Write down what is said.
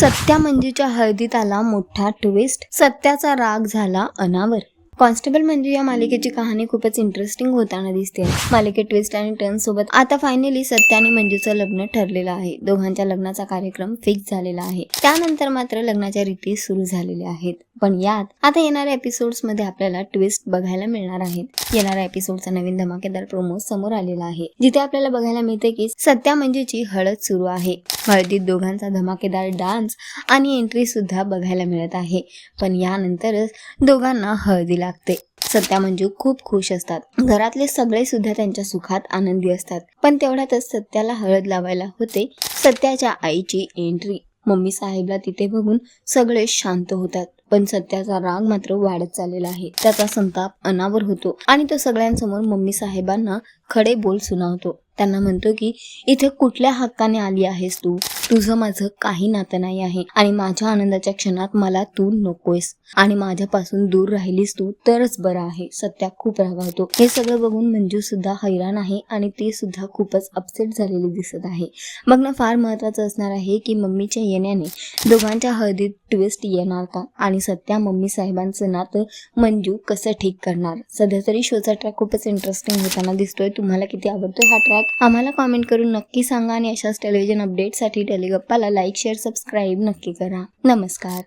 सत्या मंजूच्या हळदीत आला मोठा ट्विस्ट सत्याचा राग झाला अनावर. कॉन्स्टेबल मंजू या मालिकेची कहाणी खूपच इंटरेस्टिंग होताना दिसते. मालिकेत ट्विस्ट आणि टर्न सोबत आता फायनली सत्या आणि मंजूचं लग्न ठरलेलं आहे. दोघांच्या लग्नाचा कार्यक्रम फिक्स झालेला आहे. त्यानंतर मात्र लग्नाच्या रीती सुरू झालेल्या आहेत. पण यात आता येणाऱ्या एपिसोड्समध्ये आपल्याला ट्विस्ट बघायला मिळणार आहेत. येणाऱ्या एपिसोडचा नवीन धमाकेदार प्रोमो समोर आलेला आहे. जिथे आपल्याला बघायला मिळते की सत्या मंजूची हळद सुरू आहे. हळदीत दोघांचा धमाकेदार डान्स आणि एंट्री सुद्धा बघायला मिळत आहे. पण यानंतरच दोघांना हळदी लागते. सत्या मंजू खूप खुश असतात. घरातले सगळे सुद्धा त्यांच्या सुखात आनंदी असतात. पण तेवढ्यातच सत्याला हळद लावायला होते. सत्याच्या आईची एंट्री मम्मी साहेबला तिथे बघून सगळे शांत होतात. पण सत्याचा राग मात्र वाढत चाललेला आहे. त्याचा संताप अनावर होतो आणि तो सगळ्यांसमोर मम्मी साहेबांना खडे बोल सुनावतो. त्यांना म्हणतो की इथे कुठल्या हक्काने आली आहेस तू? तुझं माझं काही नातं नाही आहे. आणि माझ्या आनंदाच्या क्षणात मला तू नकोयस. आणि माझ्यापासून दूर राहिलीस तू तरच बरं आहे. सत्या खूप रागावतो. हे सगळं बघून मंजू सुद्धा हैराण आहे आणि ती सुद्धा खूपच अपसेट झालेली दिसत आहे. बघणं फार महत्वाचं असणार आहे की मम्मीच्या येण्याने दोघांच्या हळदीत ट्विस्ट येणार का? आणि सत्या मम्मी साहेबांचं नातं मंजू कसं ठीक करणार? सध्या तरी शोचा ट्रॅक खूपच इंटरेस्टिंग होताना दिसतोय. तुम्हाला किती आवडतोय हा ट्रॅक आम्हाला कॉमेंट करून नक्की सांगा आणि अशाच टेलिव्हिजन अपडेटसाठी टेलिगप्पाला लाईक शेअर सबस्क्राईब नक्की करा. नमस्कार.